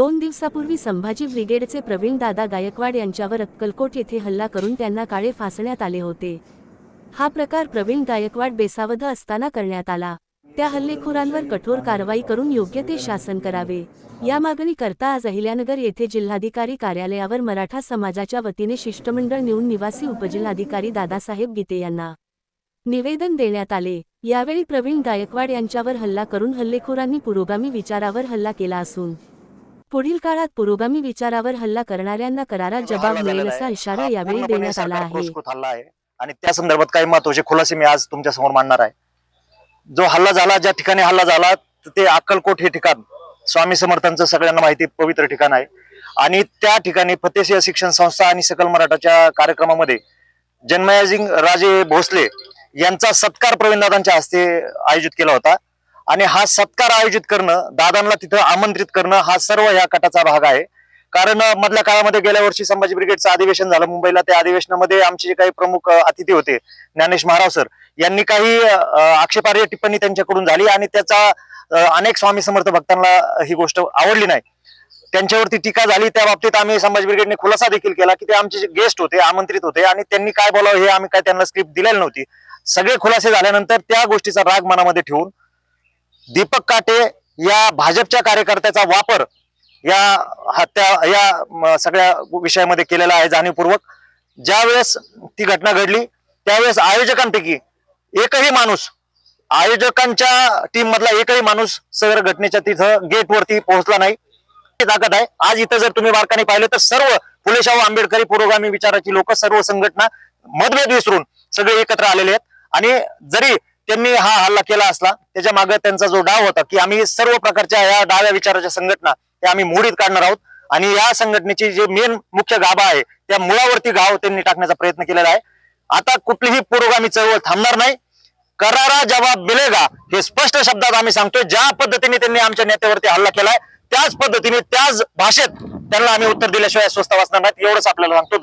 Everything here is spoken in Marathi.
दोन दिवसापूर्वी संभाजी ब्रिगेडचे प्रवीण दादा गायकवाड यांच्यावर अक्कलकोट येथे हल्ला करून त्यांना काळे फासण्यात आले होते. हा प्रकार प्रवीण गायकवाड बेसावध असताना करण्यात आला. त्या हल्लेखोरांवर कठोर कारवाई करून योग्य ते शासन करावे. या मागणी करता आज अहिल्यानगर येथे जिल्हाधिकारी कार्यालयावर मराठा समाजाच्या वतीने शिष्टमंडळ नेऊन निवासी उपजिल्हाधिकारी दादासाहेब गीते यांना निवेदन देण्यात आले. यावेळी प्रवीण गायकवाड यांच्यावर हल्ला करून हल्लेखोरांनी पुरोगामी विचारावर हल्ला केला असून पुढील काळात पुरोगामी विचारावर हल्ला करणाऱ्यांना करारा जबाब मिळेल असा इशारा यावेळी देण्यात आला आहे. आणि त्या संदर्भात काही महत्त्वाचे खुलासे मी आज तुमच्यासमोर मांडणार आहे. जो हल्ला झाला ज्या ठिकाणी हल्ला झाला ते अक्कलकोट हे ठिकाण स्वामी समर्थांचं सगळ्यांना माहिती पवित्र ठिकाण आहे. आणि त्या ठिकाणी फतेसिंह शिक्षण संस्था आणि सकल मराठाच्या कार्यक्रमामध्ये जन्मयाजिंग राजे भोसले यांचा सत्कार प्रवीणदादांच्या हस्ते आयोजित केला होता. आणि हा सत्कार आयोजित करणं दादांना तिथं आमंत्रित करणं हा सर्व या कटाचा भाग आहे. कारण मधल्या काळामध्ये गेल्या वर्षी संभाजी ब्रिगेडचं अधिवेशन झालं. मुंबईला त्या अधिवेशनामध्ये आमचे जे काही प्रमुख अतिथी होते ज्ञानेश महाराव सर यांनी काही आक्षेपार्ह टिप्पणी त्यांच्याकडून झाली आणि त्याचा अनेक स्वामी समर्थ भक्तांना ही गोष्ट आवडली नाही. त्यांच्यावरती टीका झाली. त्या बाबतीत आम्ही संभाजी ब्रिगेडने खुलासा देखील केला की ते आमचे जे गेस्ट होते आमंत्रित होते आणि त्यांनी काय बोलावं हे आम्ही काय त्यांना स्क्रिप्ट दिलेली नव्हती. सगळे खुलासे झाल्यानंतर त्या गोष्टीचा राग मनामध्ये ठेवून दीपक काटे या भाजपच्या कार्यकर्त्याचा वापर या हत्या या सगळ्या विषयामध्ये केलेला आहे जाणीवपूर्वक. ज्यावेळेस ती घटना घडली त्यावेळेस आयोजकांपैकी एकही माणूस आयोजकांच्या टीम मधला एकही माणूस सदर घटनेच्या तिथं गेटवरती पोहोचला नाही. ही ताकद आहे. आज इथं जर तुम्ही बारकाने पाहिलं तर सर्व फुले शाहू आंबेडकरी पुरोगामी विचाराची लोक सर्व संघटना मतभेद विसरून सगळे एकत्र आलेले आहेत. आणि जरी त्यांनी हा हल्ला केला असला त्याच्यामागे त्यांचा जो डाव होता की आम्ही सर्व प्रकारच्या या डाव्या विचाराच्या संघटना त्या आम्ही मोडीत काढणार आहोत. आणि या संघटनेची जे मेन मुख्य गाभा आहे त्या मुळावरती गाव त्यांनी टाकण्याचा प्रयत्न केलेला आहे. आता कुठलीही पुरोगामी चळवळ थांबणार नाही. करारा जवाब मिळेगा हे स्पष्ट शब्दात आम्ही सांगतोय. ज्या पद्धतीने त्यांनी आमच्या नेत्यावरती हल्ला केलाय त्याच पद्धतीने त्याच भाषेत त्यांना आम्ही उत्तर दिल्याशिवाय स्वस्त वाचणार नाहीत एवढंच आपल्याला सांगतो.